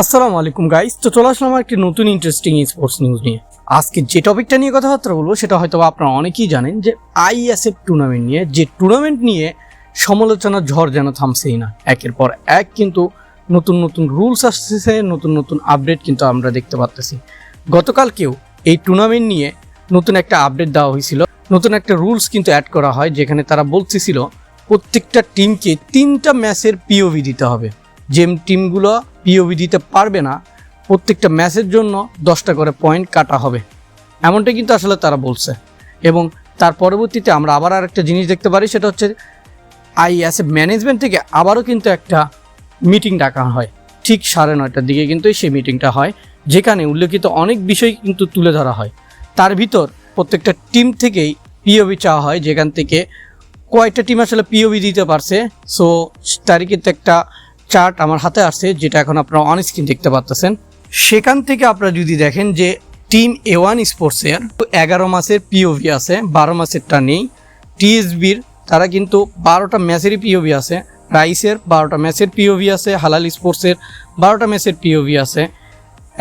আসসালামু আলাইকুম গাইস তো চলে আসলাম একটি নতুন ইন্টারেস্টিং স্পোর্টস নিউজ নিয়ে। আজকে যে টপিকটা নিয়ে কথাবার্তা বলব, সেটা হয়তো আপনারা অনেকেই জানেন যে আইএসএফ টুর্নামেন্ট নিয়ে, যে টুর্নামেন্ট নিয়ে সমালোচনার ঝড় যেন থামছেই না, একের পর এক কিন্তু নতুন নতুন রুলস আসতেছে, নতুন নতুন আপডেট কিন্তু আমরা দেখতে পাচ্তেছি গতকালকেও এই টুর্নামেন্ট নিয়ে নতুন একটা আপডেট দেওয়া হয়েছিল। নতুন একটা রুলস কিন্তু অ্যাড করা হয়, যেখানে তারা বলতেছিল, প্রত্যেকটা টিমকে তিনটা ম্যাচের পিওভি দিতে হবে। যে টিমগুলো পিওভি দিতে পারবে না, প্রত্যেকটা ম্যাচের জন্য দশটা করে পয়েন্ট কাটা হবে। এমনটাই কিন্তু আসলে তারা বলছে। এবং তার পরবর্তীতে আমরা আবার আর একটা জিনিস দেখতে পারি, সেটা হচ্ছে আইএসএফ ম্যানেজমেন্ট থেকে আবারও কিন্তু একটা মিটিং ডাকা হয়। ঠিক সাড়ে নয়টার দিকে কিন্তু সেই মিটিংটা হয়, যেখানে উল্লেখিত অনেক বিষয় কিন্তু তুলে ধরা হয়। তার ভিতর প্রত্যেকটা টিম থেকেই পিওভি চাওয়া হয়, যেখান থেকে কয়েকটা টিম আসলে পিওভি দিতে পারছে। সো তারিখের তো একটা চার্ট আমার হাতে আসছে, যেটা এখন আপনারা অন স্ক্রিন দেখতে পাচ্ছেন সেখান থেকে আপনারা যদি দেখেন যে টিম এ ওয়ান স্পোর্টসের এগারো মাসের পিওভি আছে, বারো মাসেরটা নেই। টিএসবির তারা কিন্তু বারোটা ম্যাচেরই পিওভি আছে। রাইসের বারোটা ম্যাচের পিওভি আছে, হালাল স্পোর্টসের বারোটা ম্যাচের পিওভি আছে।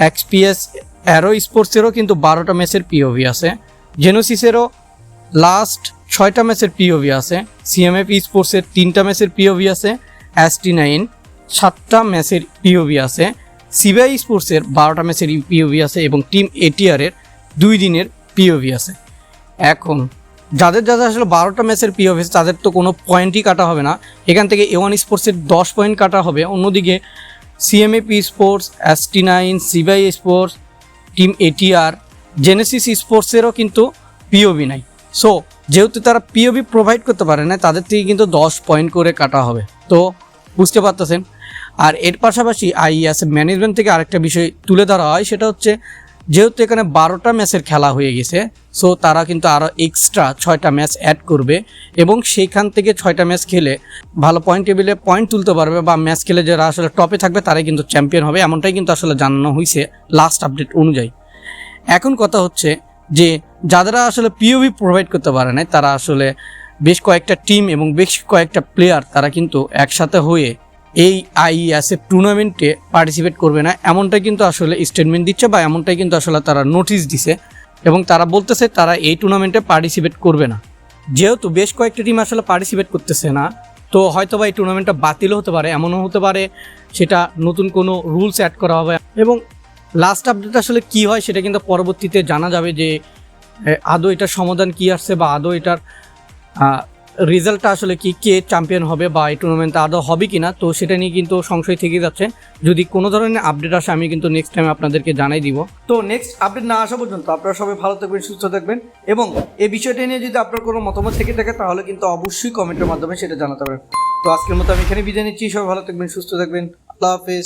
এক্সপিএস অ্যারো স্পোর্টসেরও কিন্তু বারোটা ম্যাচের পিওভি আছে। জেনোসিসেরও লাস্ট ছয়টা ম্যাচের পিওভি আছে। সিএমএফ স্পোর্টসের তিনটা ম্যাচের পিওভি আছে। এস টি নাইন সাতটা ম্যাচের পিওভি আছে, সিবিআই স্পোর্টসের বারোটা ম্যাচের পিওভি আছে এবং টিম এটিআরের দুই দিনের পিওভি আছে। এখন, যাদের যাদের আসলে বারোটা ম্যাচের পিওভি আছে, তাদের তো কোনো পয়েন্টই কাটা হবে না। এখান থেকে এ ওয়ান স্পোর্টসের দশ পয়েন্ট কাটা হবে। অন্যদিকে CMAP sports ST nine CBI sports team ATR Genesis স্পোর্টসেরও কিন্তু পিওভি নাই। সো যেহেতু তারা পিওবি প্রোভাইড করতে পারে না তাদের থেকে কিন্তু দশ পয়েন্ট করে কাটা হবে। তো, বুঝতে পারতেছেন? আর এর পাশাপাশি আইএস ম্যানেজমেন্ট থেকে আরেকটা বিষয় তুলে ধরা হয়, সেটা হচ্ছে যেহেতু এখানে বারোটা ম্যাচের খেলা হয়ে গেছে সো তারা কিন্তু আরও এক্সট্রা ছয়টা ম্যাচ অ্যাড করবে এবং সেইখান থেকে ছয়টা ম্যাচ খেলে ভালো পয়েন্ট টেবিলে পয়েন্ট তুলতে পারবে বা ম্যাচ খেলে যারা আসলে টপে থাকবে তারাই কিন্তু চ্যাম্পিয়ন হবে, এমনটাই কিন্তু আসলে জানানো হয়েছে লাস্ট আপডেট অনুযায়ী। এখন কথা হচ্ছে যে যারা আসলে পিওভি প্রোভাইড করতে পারে না তারা আসলে বেশ কয়েকটা টিম এবং বেশ কয়েকটা প্লেয়ার তারা কিন্তু একসাথে হয়ে এই আইএসএফ টুর্নামেন্টে পার্টিসিপেট করবে না। এমনটাই কিন্তু আসলে স্টেটমেন্ট দিচ্ছে বা এমনটাই কিন্তু আসলে তারা নোটিশ দিছে এবং তারা বলতেছে তারা এই টুর্নামেন্টে পার্টিসিপেট করবে না। যেহেতু বেশ কয়েকটি টিম আসলে পার্টিসিপেট করতেছে না, তো হয়তো বা এই টুর্নামেন্টটা বাতিলও হতে পারে, এমনও হতে পারে সেটা নতুন কোনো রুলস অ্যাড করা হবে। এবং লাস্ট আপডেট আসলে কি হয় সেটা কিন্তু পরবর্তীতে জানা যাবে যে আদৌ এটার সমাধান কি আসছে বা আদৌ এটার রেজাল্টটা আসলে কি, কে চ্যাম্পিয়ন হবে বা এই টুর্নামেন্টটা আদৌ হবে কি না তো সেটা নিয়ে কিন্তু সংশয় থেকে যাচ্ছে। যদি কোনো ধরনের আপডেট আসে, আমি কিন্তু নেক্সট টাইম আপনাদেরকে জানাই দিব। তো নেক্সট আপডেট না আসা পর্যন্ত আপনারা সবাই ভালো থাকবেন, সুস্থ থাকবেন এবং এই বিষয়টা নিয়ে যদি আপনার কোনো মতামত থেকে থাকে, তাহলে কিন্তু অবশ্যই কমেন্টের মাধ্যমে সেটা জানাতে পারেন। তো আজকের মতো আমি এখানে বিদায় নিচ্ছি, সবাই ভালো থাকবেন, সুস্থ থাকবেন, আল্লাহ হাফেজ।